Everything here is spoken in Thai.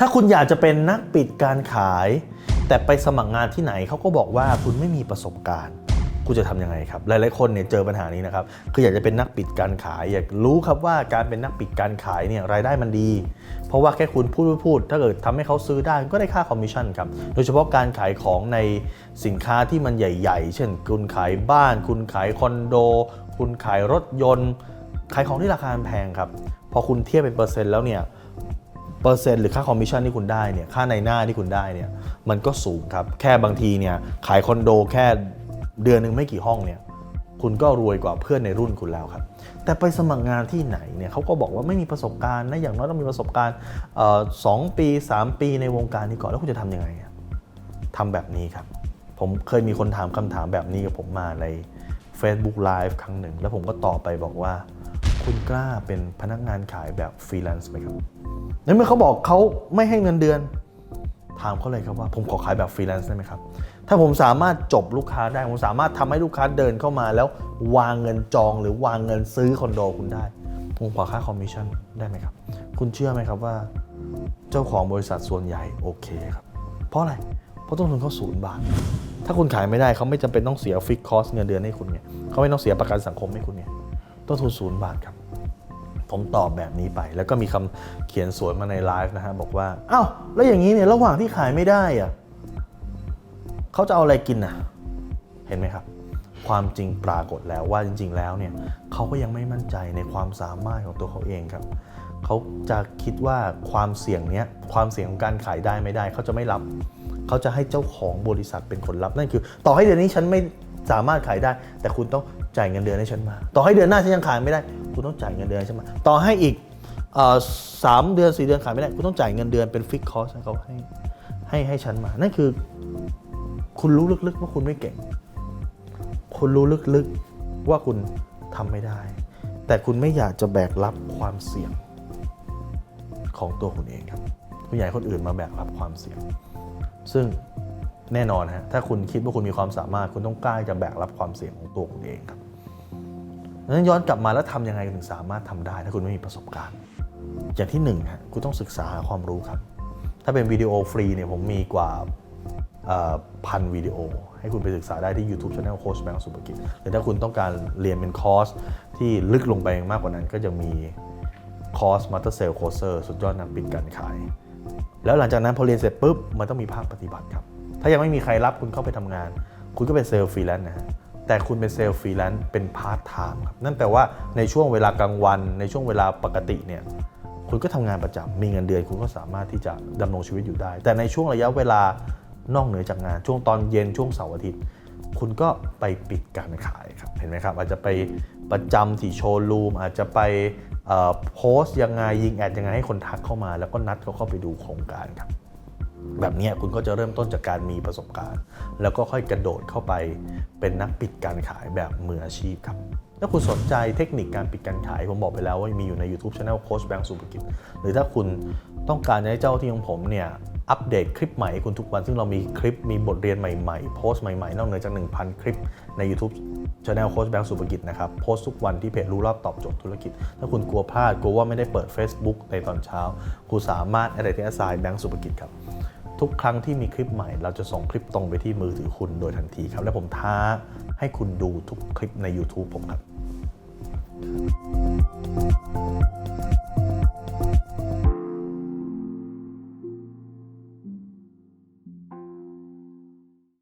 ถ้าคุณอยากจะเป็นนักปิดการขาย แต่ไปสมัครงานที่ไหนเขาก็บอกว่าคุณไม่มีประสบการณ์คุณจะทำยังไงครับ หลาย ๆ คนเนี่ยเจอปัญหานี้นะครับ คืออยากจะเป็นนักปิดการขาย อยากรู้ครับว่าการเป็นนักปิดการขายเนี่ยรายได้มันดี เพราะว่าแค่คุณพูดพูด ถ้าเกิดทำให้เขาซื้อได้ก็ได้ค่าคอมมิชชั่นครับ โดยเฉพาะการขายของในสินค้าที่มันใหญ่ ๆ เช่น คุณขายบ้าน คุณขายคอนโด คุณขายรถยนต์ ขายของที่ราคาแพงครับ พอคุณเทียบเป็นเปอร์เซ็นต์แล้วเนี่ย เปอร์เซ็นต์หรือค่าคอมมิชชั่นที่คุณได้เนี่ยค่าในหน้าที่คุณได้เนี่ยมันก็สูงครับ แค่บางทีเนี่ยขายคอนโดแค่เดือนหนึ่งไม่กี่ห้องเนี่ยคุณก็รวยกว่าเพื่อนในรุ่นคุณแล้วครับ แต่ไปสมัครงานที่ไหนเนี่ยเขาก็บอกว่าไม่มีประสบการณ์นะอย่างน้อยต้องมีประสบการณ์สองปี 3 ปีในวงการนี้ก่อนแล้วคุณจะทำยังไงอะทำแบบนี้ครับ ผมเคยมีคนถามคำถามแบบนี้กับผมมาใน Facebook Live ครั้งหนึ่ง แล้วผมก็ตอบไปบอกว่า คุณกล้าเป็นพนักงานขายแบบฟรีแลนซ์ไหมครับในเมื่อเขาบอกเขาไม่ให้เงินเดือน ถามเขาเลยครับว่าผมขอขายแบบฟรีแลนซ์ได้ไหมครับ ถ้าผมสามารถจบลูกค้าได้ ผมสามารถทำให้ลูกค้าเดินเข้ามา แล้ววางเงินจองหรือวางเงินซื้อคอนโดคุณได้ ผมขอค่าคอมมิชชั่นได้ไหมครับ คุณเชื่อไหมครับว่า เจ้าของบริษัทส่วนใหญ่โอเคครับ เพราะอะไร เพราะต้นทุนเขาศูนย์บาท ถ้าคุณขายไม่ได้เขาไม่จำเป็นต้องเสียฟิกคอสเงินเดือนให้คุณไงเขาไม่ต้องเสียประกันสังคมให้คุณไง ต้นทุนศูนย์บาทครับ ผมตอบแบบนี้ไป แล้วก็มีคำเขียนสวนมาในไลฟ์นะฮะบอกว่าอ้าวแล้วอย่างนี้เนี่ยระหว่างที่ขายไม่ได้อะเขาจะเอาอะไรกินน่ะ เห็นไหมครับ ความจริงปรากฏแล้วว่าจริง ๆ แล้วเนี่ยเขาก็ยังไม่มั่นใจในความสามารถของตัวเขาเองครับเขาจะคิดว่าความเสี่ยงเนี้ยความเสี่ยงของการขายได้ไม่ได้เขาจะไม่รับเขาจะให้เจ้าของบริษัทเป็นคนรับนั่นคือ ต่อให้เดือนนี้ฉันไม่สามารถขายได้ แต่คุณต้อง จ่ายเงินเดือนให้ฉันมา ต่อให้เดือนหน้าฉันยังขายไม่ได้ คุณต้องจ่ายเงินเดือนให้ฉันมา ต่อให้อีกสามเดือนสี่เดือนขายไม่ได้ คุณต้องจ่ายเงินเดือนเป็นฟิกคอสให้เขาให้ให้ให้ฉันมา นั่นคือ คุณรู้ลึกๆว่าคุณไม่เก่ง คุณรู้ลึกๆว่าคุณทำไม่ได้ แต่คุณไม่อยากจะแบกรับความเสี่ยงของตัวคุณเองครับ คุณอยากให้คนอื่นมาแบกรับความเสี่ยง ซึ่งแน่นอนฮะ ถ้าคุณคิดว่าคุณมีความสามารถ คุณต้องกล้าจะแบกรับความเสี่ยงของตัวคุณเองครับ นั้นย้อนกลับมาแล้วทำยังไงถึงสามารถทำได้ ถ้าคุณไม่มีประสบการณ์ อย่างที่หนึ่งฮะคุณต้องศึกษาความรู้ครับ ถ้าเป็นวิดีโอฟรีเนี่ยผมมีกว่าพันวิดีโอ ให้คุณไปศึกษาได้ที่ YouTube Channel โค้ชแบงค์สุภกิจหรือถ้าคุณต้องการเรียนเป็นคอร์สที่ลึกลงไปมากกว่านั้นก็จะมีคอร์ส Master Sale Courser สุดยอดนักปิดการขาย แล้วหลังจากนั้นพอเรียนเสร็จปุ๊บ มันต้องมีภาคปฏิบัติครับ ถ้ายังไม่มีใครรับคุณเข้าไปทำงาน คุณก็เป็นเซลล์ฟรีแลนซ์นะฮะ แต่คุณเป็นเซลล์ฟรีแลนซ์เป็นพาร์ทไทม์ครับนั่นแปลว่าในช่วงเวลากลางวัน ในช่วงเวลาปกติเนี่ยคุณก็ทำงานประจำมีเงินเดือนคุณก็สามารถที่จะดำรงชีวิตอยู่ได้ แต่ในช่วงระยะเวลานอกเหนือจากงาน ช่วงตอนเย็นช่วงเสาร์อาทิตย์ คุณก็ไปปิดการขายครับเห็นไหมครับ อาจจะไปประจำที่โชว์รูมอาจจะไปโพสต์ยังไงยิงแอดยังไงให้คนทักเข้ามา แล้วก็นัดเขาเข้าไปดูโครงการครับ แบบนี้คุณก็จะเริ่มต้นจากการมีประสบการณ์ แล้วก็ค่อยกระโดดเข้าไปเป็นนักปิดการขายแบบมืออาชีพครับถ้าคุณสนใจเทคนิคการปิดการขาย ผมบอกไปแล้วว่ามีอยู่ใน YouTube Channel โค้ชแบงค์สุภกิจ หรือถ้าคุณต้องการให้เจ้าที่ของผมเนี่ยอัปเดตคลิปใหม่ให้คุณทุกวัน ซึ่งเรามีคลิปมีบทเรียนใหม่ๆ โพสต์ใหม่ๆ นอกเหนือจาก 1,000 คลิปใน YouTube Channel โค้ชแบงค์สุภกิจนะครับ โพสต์ทุกวันที่เพจรู้รอบตอบโจทย์ธุรกิจ ถ้าคุณกลัวพลาดกลัวว่าไม่ได้เปิด Facebook ในตอนเช้า คุณสามารถอดไลน์ที่อสไซน์แบงค์สุภกิจครับ ทุกครั้งที่มีคลิปใหม่ เราจะส่งคลิปตรงไปที่มือถือคุณโดยทันทีครับ และผมท้าให้คุณดูทุกคลิปใน YouTube ผมครับ